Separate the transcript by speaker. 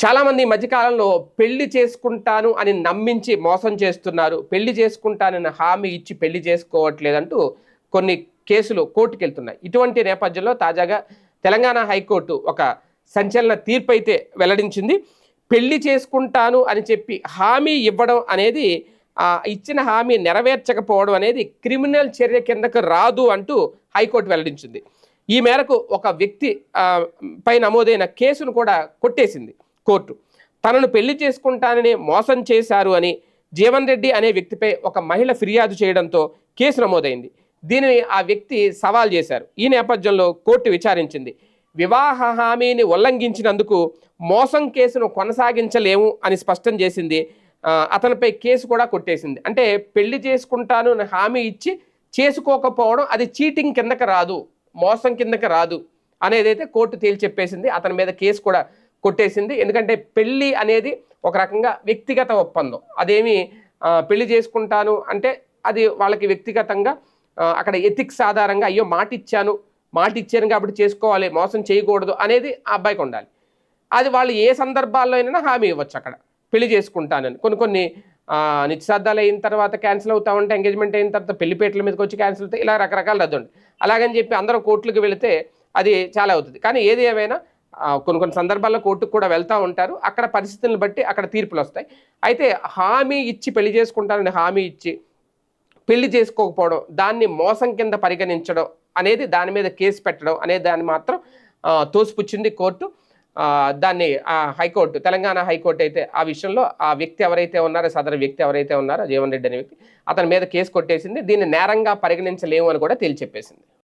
Speaker 1: చాలామంది ఈ మధ్యకాలంలో పెళ్ళి చేసుకుంటాను అని నమ్మించి మోసం చేస్తున్నారు. పెళ్ళి చేసుకుంటానని హామీ ఇచ్చి పెళ్ళి చేసుకోవట్లేదంటూ కొన్ని కేసులు కోర్టుకు వెళ్తున్నాయి ఇటువంటి నేపథ్యంలో తాజాగా తెలంగాణ హైకోర్టు ఒక సంచలన తీర్పు అయితే వెల్లడించింది. పెళ్ళి చేసుకుంటాను అని చెప్పి హామీ ఇవ్వడం అనేది ఇచ్చిన హామీ నెరవేర్చకపోవడం అనేది క్రిమినల్ చర్య కిందకు రాదు అంటూ హైకోర్టు వెల్లడించింది. ఈ మేరకు ఒక వ్యక్తి పై నమోదైన కేసును కూడా కొట్టేసింది. కోర్టు. తనను పెళ్ళి చేసుకుంటానని మోసం చేశారు అని జీవన్ రెడ్డి అనే వ్యక్తిపై ఒక మహిళ ఫిర్యాదు చేయడంతో కేసు నమోదైంది. దీనిని ఆ వ్యక్తి సవాల్ చేశారు. ఈ నేపథ్యంలో కోర్టు విచారించింది. వివాహ హామీని ఉల్లంఘించినందుకు మోసం కేసును కొనసాగించలేము అని స్పష్టం చేసింది. అతనిపై కేసు కూడా కొట్టేసింది. అంటే పెళ్ళి చేసుకుంటాను అని హామీ ఇచ్చి చేసుకోకపోవడం అది చీటింగ్ కిందకి రాదు. మోసం కిందకి రాదు. అనేదైతే కోర్టు తేల్చి చెప్పేసింది. అతని మీద కేసు కూడా కొట్టేసింది. ఎందుకంటే పెళ్ళి అనేది ఒక రకంగా వ్యక్తిగత ఒప్పందం. అదేమి పెళ్ళి చేసుకుంటాను అంటే అది వాళ్ళకి వ్యక్తిగతంగా అక్కడ ఎథిక్స్ ఆధారంగా అయ్యో మాట ఇచ్చాను మాట ఇచ్చాను కాబట్టి చేసుకోవాలి మోసం చేయకూడదు అనేది ఆ అబ్బాయికి ఉండాలి. అది వాళ్ళు ఏ సందర్భాల్లో అయినా హామీ ఇవ్వచ్చు అక్కడ. పెళ్ళి చేసుకుంటానని. కొన్ని కొన్ని ఆ, నిశ్చితార్థాలు అయిన తర్వాత క్యాన్సిల్ అవుతా ఉంటే ఎంగేజ్మెంట్ అయిన తర్వాత పెళ్ళిపేటల మీదకి వచ్చి క్యాన్సిల్ అవుతాయి ఇలా రకరకాల రద్దు అలాగని చెప్పి అందరూ కోర్టులకు వెళితే అది చాలా అవుతుంది. కానీ ఏది ఏమైనా కొన్ని కొన్ని సందర్భాల్లో కోర్టుకు కూడా వెళ్తూ ఉంటారు. అక్కడ పరిస్థితులను బట్టి అక్కడ తీర్పులు వస్తాయి. అయితే హామీ ఇచ్చి పెళ్ళి చేసుకుంటానని హామీ ఇచ్చి పెళ్ళి చేసుకోకపోవడం దాన్ని మోసం కింద పరిగణించడం అనేది దాని మీద కేసు పెట్టడం అనే దాన్ని మాత్రం తోసిపుచ్చింది కోర్టు. దాన్ని ఆ హైకోర్టు తెలంగాణ హైకోర్టు అయితే ఆ విషయంలో ఆ వ్యక్తి ఎవరైతే ఉన్నారో సదరు వ్యక్తి ఎవరైతే ఉన్నారో జీవన్ రెడ్డి అనే వ్యక్తి అతని మీద కేసు కొట్టేసింది. దీన్ని నేరంగా పరిగణించలేము అని కూడా తేల్చెప్పేసింది.